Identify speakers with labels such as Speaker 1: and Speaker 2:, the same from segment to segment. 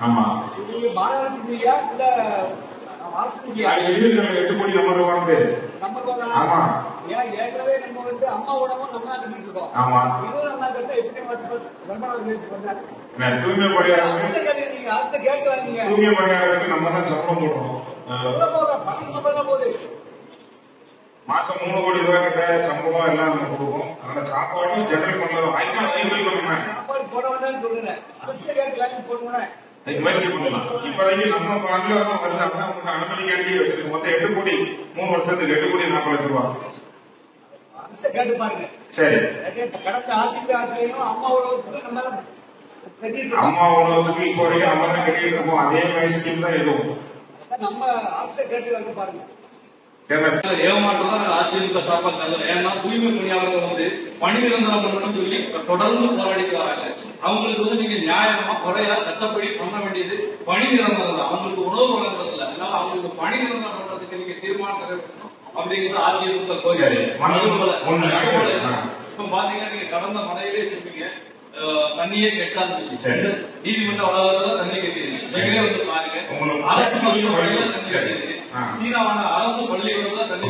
Speaker 1: ஆமா. எட்டு கோடி நம்ம ரூபான்னு
Speaker 2: நம்ம
Speaker 1: ஆமா.
Speaker 2: ஏன் ஏற்கனவே நம்ம வந்து அம்மா உணவும் நம்ம கட்டிட்டு இருக்கோம்
Speaker 1: ஆமா.
Speaker 2: இதுவும் நம்ம கட்ட எப்படி
Speaker 1: தூய்மை பணியாளருக்கு
Speaker 2: நீங்க
Speaker 1: தூய்மை பணியாளருக்கு நம்ம தான் சம்பளம் போடுறோம் மாசம் மூணு கோடி ரூபாய் கிட்ட சம்பளம் எல்லாம் நம்ம கொடுப்போம். அதனால சாப்பாடும் ஜெனரல் பண்ணலாம் ஐயா எங்களுக்கு நம்ம
Speaker 2: சாப்பாடு போட வேண்டாம்னு சொல்லுங்க அரசு கேட்டு
Speaker 1: இது முயற்சி பண்ணலாம் இப்போதைக்கு நம்ம பாட்டில தான் வரல அப்படின்னா உங்களுக்கு அனுமதி கேட்டு வச்சிருக்கு மொத்தம் எட்டு கோடி மூணு வருஷத்துக்கு எட்டு கோடி நாற்பது லட்சம் ரூபா.
Speaker 2: கேட்டு பாருங்க.
Speaker 1: சரி.
Speaker 2: கடந்த ஆட்சிக்கு ஆட்சியும் அம்மா உணவுக்கு நம்ம
Speaker 1: அம்மா உணவுக்கு இப்போ வரைக்கும் நம்ம தான் கட்டிட்டு இருக்கோம். அதே மாதிரி ஸ்கீம் தான் எதுவும்
Speaker 2: நம்ம அரசை கேட்டு வந்து பாருங்க.
Speaker 3: ஏமாற்றம் அதிமுக கருதுறேன் ஏன்னா தூய்மை பணியாளர்கள் வந்து பணி நிரந்தரம் சொல்லி தொடர்ந்து போராடிட்டு வராங்க. அவங்களுக்கு வந்து நீங்க நியாயமா குறையா சட்டப்படி பண்ண வேண்டியது பணி நிரந்தரம் தான். அவங்களுக்கு உணவு வழங்குறதுல அதனால அவங்களுக்கு பணி நிரந்தரம் பண்றதுக்கு நீங்க தீர்மானம் அப்படிங்கிறது அதிமுக கோரிக்கை. இப்ப பாத்தீங்கன்னா நீங்க கடந்த மழையிலே சொன்னீங்க தண்ணியே கெட்டாது. நீதிமன்ற வளாகத்துல தண்ணி கட்டிடுங்க நீங்களே வந்து பாருங்க.
Speaker 1: உங்களுக்கு
Speaker 3: அரசு மருத்துவமனையில தண்ணி. சீனாவான அரசு பள்ளிகளில் தான் தண்ணி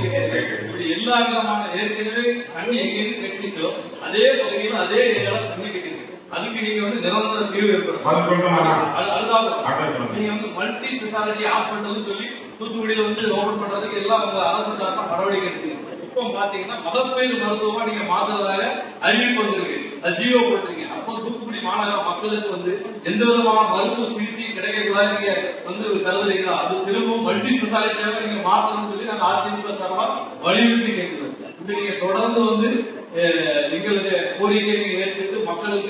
Speaker 3: இப்படி எல்லா விதமான ஏற்கனவே தண்ணி கட்டிச்சோ அதே பகுதியில் அதே ஏரியால தண்ணி கட்டிடுங்க அதுக்கு நீங்க வந்து நிரந்தர தீர்வு ஏற்படும். நீங்க வந்து மல்டி ஸ்பெஷாலிட்டி ஹாஸ்பிட்டல் சொல்லி தூத்துக்குடியில வந்து ஓபன் பண்றதுக்கு எல்லாம் அரசு சார்பா நடவடிக்கை எடுத்தீங்க. இப்போ பாத்தீங்கன்னா மகப்பேறு மருத்துவமா நீங்க மாத்துறதாக அறிவிப்பு வந்திருக்கு. அது ஜியோ போட்டிருக்கீங்க அப்போ தூத்துக்குடி மாநகர மக்களுக்கு வந்து எந்த விதமான மருத்துவ சிகிச்சையும் கிடைக்கக்கூடாது நீங்க வந்து கருதுறீங்களா அது திரும்பவும் மல்டி ஸ்பெஷாலிட்டியாக நீங்க மாத்தணும்னு சொல்லி நாங்க அதிமுக சார்பா வலியுறுத்தி கேட்கிறோம். இப்படி நீங்க தொடர்ந்து வந்து அஹ், எங்களுடைய கோரிக்கையை நீங்க ஏற்றுக்கிட்டு மக்களுக்கு